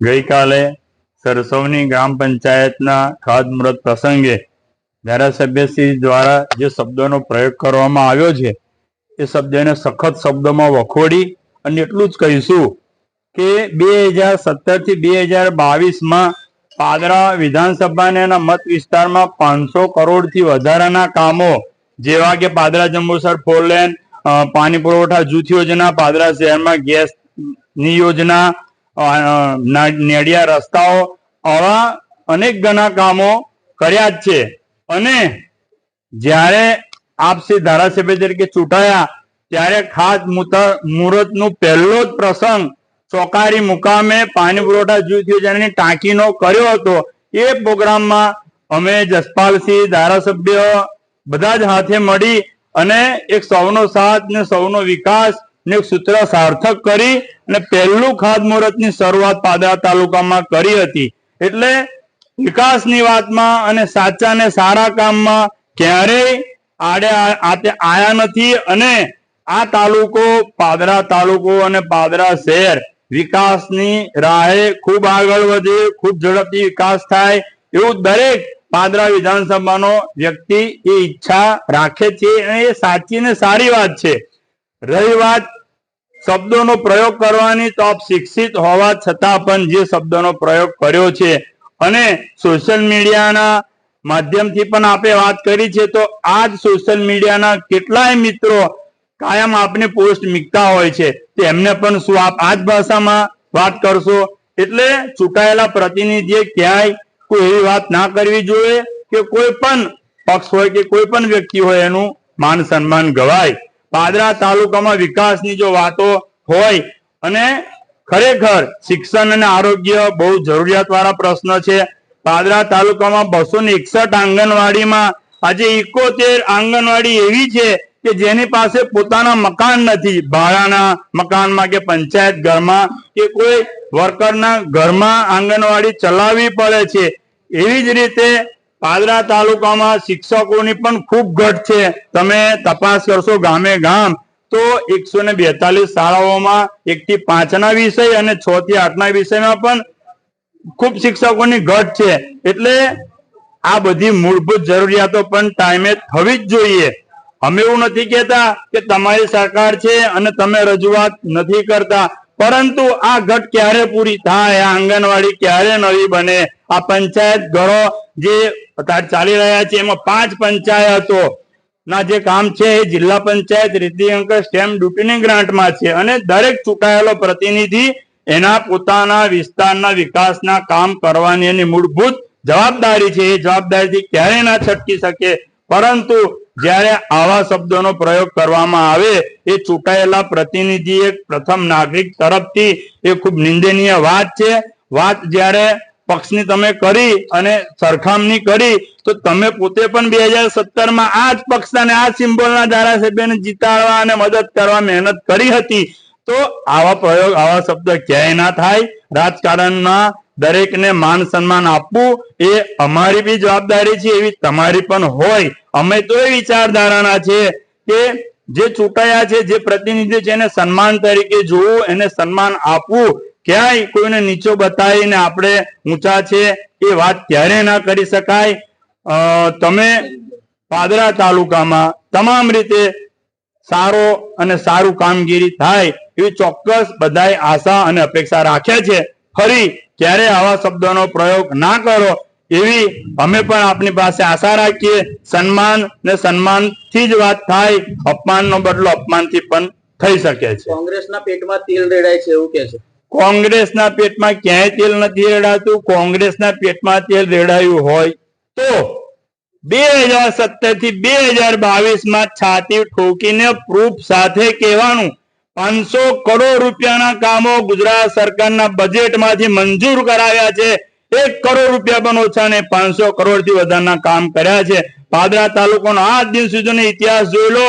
ગઈકાલે સરસવની ગ્રામ પંચાયતના ખાતમુહૂર્ત પ્રસંગે ધારાસભ્યશ્રી દ્વારા જે શબ્દોનો પ્રયોગ કરવામાં આવ્યો છે, એ શબ્દને સખત શબ્દોમાં વખોડી અને એટલું જ કહીશું કે બે હજાર સત્તરથી બે હજાર બાવીસમાં પાદરા વિધાનસભાના એના મત વિસ્તારમાં પાંચસો કરોડથી વધારાના કામો, જેવા કે પાદરા જંબુસર ફોર લેન પાણી પુરવઠા જૂથ યોજના, પાદરા શહેરમાં ગેસની યોજના નેડિયા રસ્તાઓ આવા અનેક ઘણા કામો કર્યા જ છે. અને જ્યારે આપ ધારાસભ્ય તરીકે ચૂંટાયા, ત્યારે ખાસ મુહૂર્તનું પહેલો જ પ્રસંગ ચોકારી મુકામે પાણી પુરવઠા જૂથ યોજનાની ટાંકીનો કર્યો હતો. એ પ્રોગ્રામમાં અમે જસપાલસિંહ ધારાસભ્ય બધા જ હાથે મળી અને એક સૌનો સાથ ને સૌનો વિકાસ ને સૂત્ર સાર્થક કરી અને પહેલું ખાતમુહૂર્તની શરૂઆત પાદરા તાલુકામાં કરી હતી. એટલે વિકાસની વાતમાં અને સાચા ને સારા કામમાં ક્યારેય આડે આયા નથી અને આ તાલુકો પાદરા તાલુકો અને પાદરા શહેર વિકાસની રાહે ખૂબ આગળ વધે, ખૂબ ઝડપથી વિકાસ થાય એવું દરેક પાદરા વિધાનસભાનો વ્યક્તિ એ ઈચ્છા રાખે છે અને એ સાચી ને સારી વાત છે. રહી વાત શબ્દોનો પ્રયોગ કરવાની તો આપ શિક્ષિત હોવા છતાં પણ જે શબ્દોનો પ્રયોગ કર્યો છે અને સોશિયલ મીડિયાના માધ્યમથી પણ આપે વાત કરી છે, તો આ જ સોશિયલ મીડિયાના કેટલાય મિત્રો કાયમ આપને પોસ્ટ મીકતા હોય છે. તેમને પણ શું આપ આ જ ભાષામાં વાત કરશો? એટલે ચૂંટાયેલા પ્રતિનિધિએ ક્યાંય કોઈ એવી વાત ના કરવી જોઈએ કે કોઈ પણ પક્ષ હોય કે કોઈ પણ વ્યક્તિ હોય એનું માન સન્માન ગવાય. પાદરા તાલુકામાં વિકાસની જો વાતો હોય અને ખરેખર શિક્ષણ અને આરોગ્ય બહુ જરૂરિયાત વાળા પ્રશ્ન છે. પાદરા તાલુકામાં બસો ને એકસઠ આંગણવાડીમાં આજે ઇકોતેર આંગણવાડી એવી છે કે જેની પાસે પોતાના મકાન નથી. ભાડાના મકાનમાં કે પંચાયત ઘરમાં કે કોઈ વર્કરના ઘરમાં આંગણવાડી ચલાવવી પડે છે. એવી જ રીતે પાદરા તાલુકામાં શિક્ષકોની પણ ખૂબ ઘટ છે. તમે તપાસ કરશો ગામે ગામ, તો એકસો ને બેતાલીસ શાળાઓમાં એક થી પાંચ ના વિષય અને છ થી આઠ ના વિષયમાં પણ ખૂબ શિક્ષકોની ઘટ છે. એટલે આ બધી મૂળભૂત જરૂરિયાતો પણ ટાઈમે થવી જ જોઈએ. અમે એવું નથી કહેતા કે તમારી સરકાર છે અને તમે રજૂઆત નથી કરતા, પરંતુ આ ઘટ ક્યારે પૂરી થાય, આ આંગણવાડી ક્યારે નવી બને, આ પંચાયત ઘરો જે અત્યારે ચાલી રહ્યા છે એમાં પાંચ પંચાયતો ના, જે કામ છે એ જિલ્લા પંચાયત રીતિ સ્ટેમ્પ ડ્યુટીની ગ્રાન્ટમાં છે અને દરેક ચૂંટાયેલો પ્રતિનિધિ એના પોતાના વિસ્તારના વિકાસના કામ કરવાની એની મૂળભૂત જવાબદારી છે. એ જવાબદારીથી ક્યારેય ના છટકી શકે. પરંતુ જ્યારે આવા શબ્દોનો પ્રયોગ કરવામાં આવે, એ ચૂંટાયેલા પ્રતિનિધિ એક પ્રથમ નાગરિક તરફથી એ ખૂબ નિંદનીય વાત છે. વાત જ્યારે પક્ષની તમે કરી અને સરખામણી કરી, તો તમે પોતે પણ બે હજાર સત્તરમાં આ જ પક્ષના આ સિમ્બોલના ધારાસભ્યને જીતાડવા અને મદદ કરવા મહેનત કરી હતી, તો આવા પ્રયોગ, આવા શબ્દ ક્યાંય ના થાય. રાજકારણમાં દરેકને માન સન્માન આપવું એ અમારી બી જવાબદારી છે, એવી તમારી પણ હોય. અમે તો એ વિચારધારાના છે કે જે ચૂંટાયા છે, જે પ્રતિનિધિ છે, એને સન્માન તરીકે જોવું, એને સન્માન આપવું ક્યાંય કોઈને નીચો બતાવીને આપણે ઊંચા છે એ વાત ક્યારે ના કરી શકાય? તમે પાદરા તાલુકામાં તમામ રીતે સારો અને સારું કામગીરી થાય એવી ચોક્કસ બધાય આશા અને અપેક્ષા રાખે છે. ફરી ક્યારે આવા શબ્દોનો પ્રયોગ ના કરો એવી અમે પણ આપની પાસે આશા રાખીએ. સન્માન ને સન્માનથી જ વાત થાય, અપમાનનો બદલો અપમાનથી પણ થઈ શકે છે. કોંગ્રેસના પેટમાં તેલ રેડાય છે એવું કે છે. કોંગ્રેસના પેટમાં ક્યાંય તેલ નથી રેડાતું, કોંગ્રેસના પેટમાં તેલ રેડાયું હોય તો બે હજાર સત્તરથી બે હજાર બાવીસમાં છાતી ઠોકીને પ્રૂફ સાથે કહેવાનું. પાંચસો કરોડ રૂપિયાના કામો ગુજરાત સરકારના બજેટમાંથી મંજૂર કરાવ્યા છે. એક કરોડ રૂપિયા પણ ઓછા ને પાંચસો કરોડથી વધારના કામ કર્યા છે. પાદરા તાલુકાનો આ દિન સુધીનો ઇતિહાસ જોઈ લો.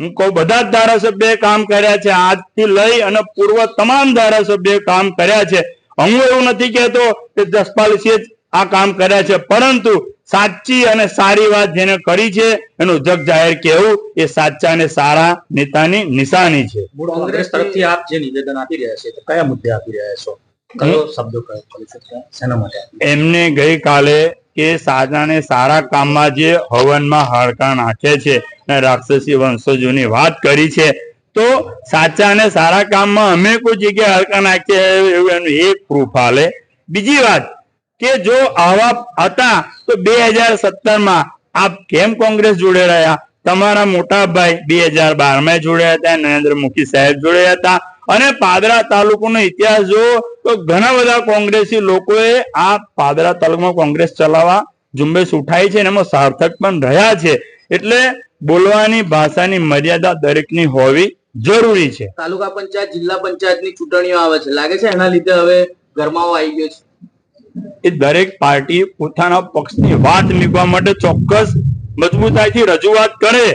હું કહું બધા જ ધારાસભ્ય કામ કર્યા છે. આજથી લઈ અને પૂર્વ તમામ ધારાસભ્ય કામ કર્યા છે. હું એવું નથી કહેતો કે જસપાલસિંહે આ કામ કર્યા છે. પરંતુ સાચી અને સારી વાત જેને કરી છે એનું જગ જાહેર કેવું એ સાચા અને સારા નેતાની નિશાની છે. કોંગ્રેસ તરફથી આપ જે નિવેદન આપી રહ્યા છે કયા મુદ્દે આપી રહ્યા છો? કયો શબ્દો કયો કરી શકતા શેના માટે એમને ગઈકાલે કે સાજાને સારા કામમાં જે હવનમાં હાડકા નાખે છે રાક્ષસી વંશજોની વાત કરી છે. તો સાચા અને સારા કામમાં અમે કોઈ જગ્યાએ હરકા નાખીએ એવું એનું એક પ્રૂફ હાલે બીજી વાત કે જો આવા હતા તો બે હજાર સત્તરમાં આપ કેમ કોંગ્રેસ જોડે રહ્યા તમારા મોટા ભાઈ બે હજાર બારમાં જોડ્યા હતા, નરેન્દ્ર મુખી સાહેબ જોડે હતા. અને પાદરા તાલુકાનો ઇતિહાસ જો તો ઘણા બધા કોંગ્રેસી લોકોએ આ પાદરા તાલુકામાં કોંગ્રેસ ચલાવવા ઝુંબેશ ઉઠાઈ છે અને એમાં સાર્થક પણ રહ્યા છે. એટલે બોલવાની ભાષાની મર્યાદા દરેકની હોવી જરૂરી છે. તાલુકા પંચાયત જિલ્લા પંચાયતની ચૂંટણીઓ આવે છે. લાગે છે એના લીધે હવે ગરમાવો આવી ગયો છે? એ દરેક પાર્ટી પોતાના પક્ષની વાત મૂકવા માટે ચોક્કસ મજબૂતાઈથી રજૂઆત કરે.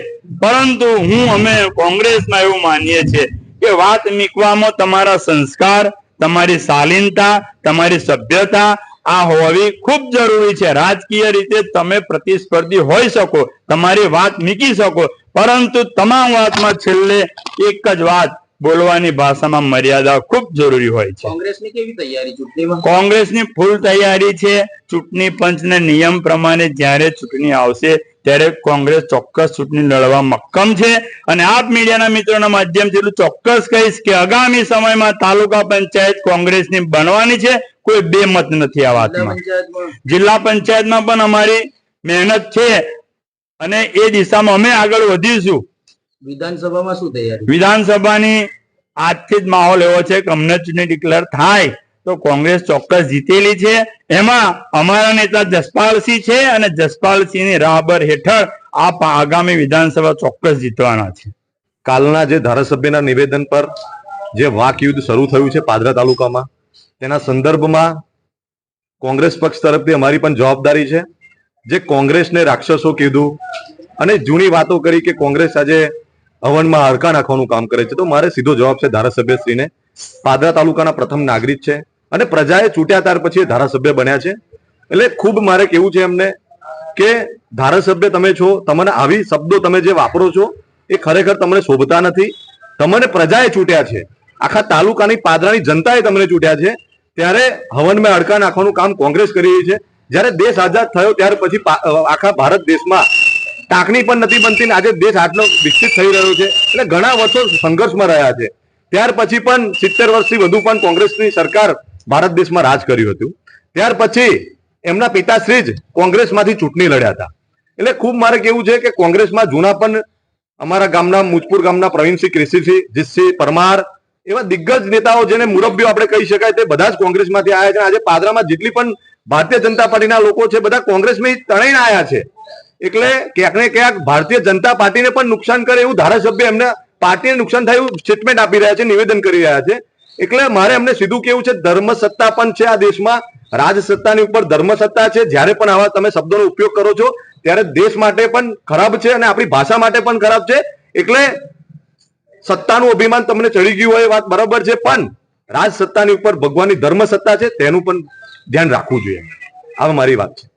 પરંતુ હું અમે કોંગ્રેસમાં એવું માનીએ છીએ કે વાત મીકવામાં તમારા સંસ્કાર તમારી શાલીનતા તમારી સભ્યતા આ હોવી ખૂબ જરૂરી છે. રાજકીય રીતે તમે પ્રતિસ્પર્ધી હોઈ શકો તમારી વાત નીકી શકો પરંતુ તમામ વાતમાં છેલ્લે એક જ વાત બોલવાની ભાષામાં મર્યાદા ખૂબ જરૂરી હોય છે. કોંગ્રેસની કેવી તૈયારી? ચૂંટણીમાં કોંગ્રેસની ફૂલ તૈયારી છે. ચૂંટણી પંચના નિયમ પ્રમાણે જ્યારે ચૂંટણી આવશે ત્યારે કોંગ્રેસ ચોક્કસ ચૂંટણી લડવા મક્કમ છે. અને આપ મીડિયાના મિત્રોના માધ્યમથી ચોક્કસ કહીશ કે આગામી સમયમાં તાલુકા પંચાયત કોંગ્રેસની બનવાની છે. કોઈ બે મત નથી આ વાતમાં. જિલ્લા પંચાયતમાં. પણ અમારી મહેનત છે અને એ દિશામાં અમે આગળ વધીશું. વિધાનસભામાં શું તૈયારી? વિધાનસભાની આજથી જ માહોલ એવો છે કે અમને ચૂંટણી ડિક્લેર થાય તો કોંગ્રેસ ચોક્કસ જીતેલી છે. એમાં અમારા નેતા જસપાલસિંહ છે અને જસપાલસિંહની રાહબર હેઠળ આ આગામી વિધાનસભા ચોક્કસ જીતવાના છે. કાલના જે ધારાસભ્યના નિવેદન પર જે વાક યુદ્ધ શરૂ થયું છે પાદરા તાલુકામાં તેના સંદર્ભમાં કોંગ્રેસ પક્ષ તરફથી અમારી પણ જવાબદારી છે. જે કોંગ્રેસને રાક્ષસો કીધું અને જૂની વાતો કરી કે કોંગ્રેસ આજે હવનમાં હડકા નાખવાનું કામ કરે છે. તો મારે સીધો જવાબ છે ધારાસભ્યશ્રીને. પાદરા તાલુકાના પ્રથમ નાગરિક છે અને પ્રજાએ ચૂંટ્યા ત્યાર પછી એ ધારાસભ્ય બન્યા છે. એટલે ખૂબ મારે કેવું છે એમને કે ધારાસભ્ય તમે છો, તમને આવી શબ્દો તમે જે વાપરો છો, એ ખરેખર તમને શોભતા નથી. તમને પ્રજાએ ચૂંટ્યા છે. આખા તાલુકાની પાદરાની જનતાએ તમને ચૂંટ્યા છે. ત્યારે હવનમાં અડકા નાખવાનું કામ કોંગ્રેસ કરી રહી છે. જ્યારે દેશ આઝાદ થયો ત્યાર પછી આખા ભારત દેશમાં ટાંકણી પણ નથી બનતી આજે દેશ આટલો વિકસિત થઈ રહ્યો છે. એટલે ઘણા વર્ષો સંઘર્ષમાં રહ્યા છે. ત્યાર પછી પણ સિત્તેર વર્ષથી વધુ પણ કોંગ્રેસની સરકાર ભારત દેશમાં રાજ કર્યું હતું. ત્યાર પછી એમના પિતાશ્રી જ કોંગ્રેસમાંથી ચૂંટણી લડ્યા હતા. એટલે ખૂબ મારે કેવું છે કે કોંગ્રેસમાં જૂના પણ અમારા ગામના મુજપુર ગામના પ્રવીણસિંહ કૃષિસિંહ, જીતસિંહ પરમાર એવા દિગ્ગજ નેતાઓ જેને મુરબ્બીઓ આપણે કહી શકાય તે બધા જ કોંગ્રેસમાંથી આવ્યા છે આજે પાદરામાં જેટલી પણ ભારતીય જનતા પાર્ટીના લોકો છે, બધા કોંગ્રેસમાં તણાઈને આવ્યા છે. એટલે ક્યાંક ને ક્યાંક ભારતીય જનતા પાર્ટીને પણ નુકસાન કરે એવું ધારાસભ્ય એમને પાર્ટીને નુકસાન થાય એવું સ્ટેટમેન્ટ આપી રહ્યા છે, નિવેદન કરી રહ્યા છે. એટલે મારે એમને સીધું કેવું છે ધર્મ સત્તા પણ છે આ દેશમાં. રાજ સત્તાની ઉપર ધર્મ સત્તા છે. જ્યારે પણ આવા તમે શબ્દોનો ઉપયોગ કરો છો, ત્યારે દેશ માટે પણ ખરાબ છે અને આપણી ભાષા માટે પણ ખરાબ છે. એટલે સત્તાનું અભિમાન તમને ચડી ગયું હોય એ વાત બરાબર છે, પણ રાજ સત્તાની ઉપર ભગવાનની ધર્મ સત્તા છે, તેનું પણ ધ્યાન રાખવું જોઈએ. આ મારી વાત છે.